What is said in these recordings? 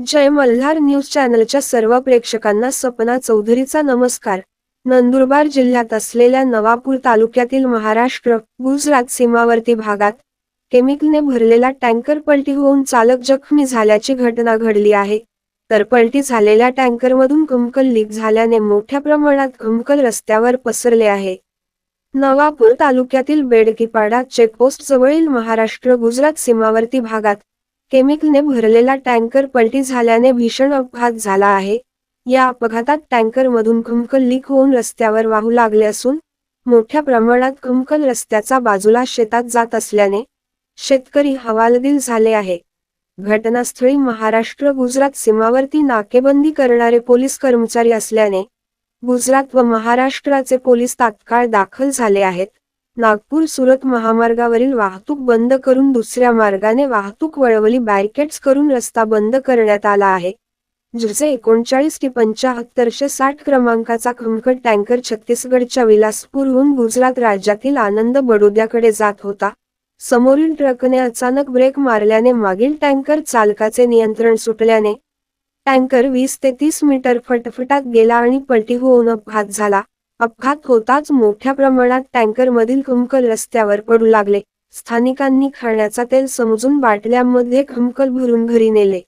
जय Malhar news चॅनलच्या सर्व प्रेक्षकांना सपना चौधरीचा नमस्कार. नंदुरबार जिल्ह्यात असलेल्या नवापूर तालुक्यातील महाराष्ट्र गुजरात सीमावर्ती भागात केमिकलने भरलेला टँकर पलटी होऊन चालक जखमी झाल्याची घटना घडली आहे. तर पलटी झालेल्या टँकरमधून घुमकल लीक झाल्याने मोठ्या प्रमाणात कमकल रस्त्यावर पसरले आहे. नवापूर तालुक्यातील बेडकीपाडा चेकपोस्ट जवळील महाराष्ट्र गुजरात सीमावर्ती भागात केमिकलने भरलेला टँकर पलटी झाल्याने भीषण अपघात झाला आहे. या अपघातात टँकरमधून कमकल लीक होऊन रस्त्यावर वाहू लागले असून मोठ्या प्रमाणात कमकल रस्त्याचा बाजूला शेतात जात असल्याने शेतकरी हवालदिल झाले आहे. घटनास्थळी महाराष्ट्र गुजरात सीमावर्ती नाकेबंदी करणारे पोलीस कर्मचारी असल्याने गुजरात व महाराष्ट्राचे पोलीस तात्काळ दाखल झाले आहेत. नागपूर सुरत महामार्गावरील वाहतूक बंद करून दुसऱ्या मार्गाने वाहतूक वळवली बॅरिकेड्स करून रस्ता बंद करण्यात आला आहे. जसे एकोणचाळीस ते पंचाहत्तरशे साठ क्रमांकाचा खमखट टँकर छत्तीसगडच्या विलासपूरहून गुजरात राज्यातील आनंद बडोद्याकडे जात होता. समोरील ट्रकने अचानक ब्रेक मारल्याने मागील टँकर चालकाचे नियंत्रण सुटल्याने टँकर वीस ते तीस मीटर फटफटात गेला आणि पलटी होऊन अपघात झाला. अपघात होताच मोठ्या प्रमाणात टँकरमधील कुंकल रस्त्यावर पडू लागले. स्थानिकांनी खाण्याचा तेल समजून बाटल्यांमध्ये खमकल भरून घरी नेले.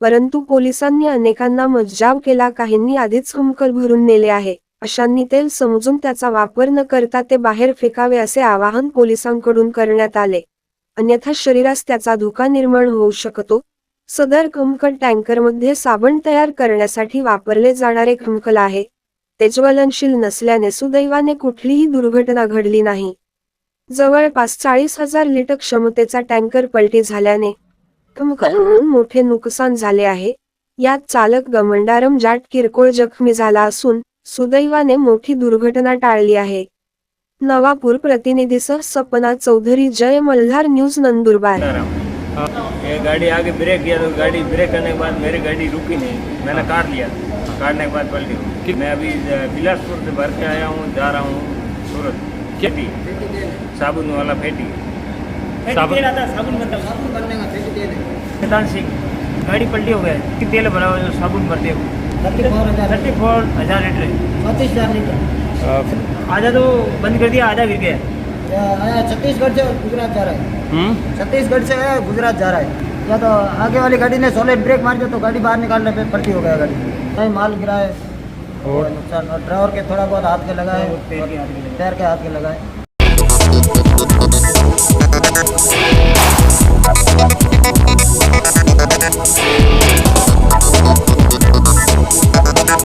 परंतु पोलिसांनी अनेकांना मज्जाव केला काहींनी आधीच खमकल भरून नेले आहे. अशांनी तेल समजून त्याचा वापर न करता ते बाहेर फेकावे असे आवाहन पोलिसांकडून करण्यात आले. अन्यथा शरीरास त्याचा धोका निर्माण होऊ शकतो. सदर खमकल टँकरमध्ये साबण तयार करण्यासाठी वापरले जाणारे खमकल आहे. ते ज्वलनशील नसल्याने सुदैवाने कुठलीही दुर्घटना घडली नाही. जवळपास चाळीस हजार लिटर क्षमतेचा टँकर पलटी झाल्याने खमकलहून मोठे नुकसान झाले आहे. यात चालक गमंडारम जाट किरकोळ जखमी झाला असून सुदैवाने मोठी दुर्घटना टाळली आहे. नवापूर प्रतिनिधीसह सपना चौधरी जय मल्हार न्यूज नंदुरबार. ये गाड़ी आगे ब्रेक किया तो गाड़ी ब्रेक करने के बाद मेरी गाड़ी रुकी नहीं। मैंने काट लिया। काटने के बाद पलटी। हुई मैं अभी बिलासपुर से भर के आया हूँ जा रहा हूँ सूरत। खेती साबुन। वाला फेटी साबुन सिंह गाड़ी पलटी हो गया। कि तेल भरा हुआ जो साबुन भरते हो। थर्टी फोर हज़ार। लीटर पच्चीस हज़ार लीटर। आधा तो बंद कर दिया आधा गिर गया। छत्तीसगढ़ से गुजरात जा रहा. है छत्तीसगढ़ से आया गुजरात जा रहा. है या तो आगे वाली गाड़ी ने सॉलिड ब्रेक मार दिया तो गाड़ी बाहर निकालने पे पलटी हो गया गाड़ी. नहीं माल गिरा है और? नुकसान. और ड्राइवर के थोड़ा बहुत हाथ के लगा पैर के हाथ के लगा है। पैर के हाथ के लगा है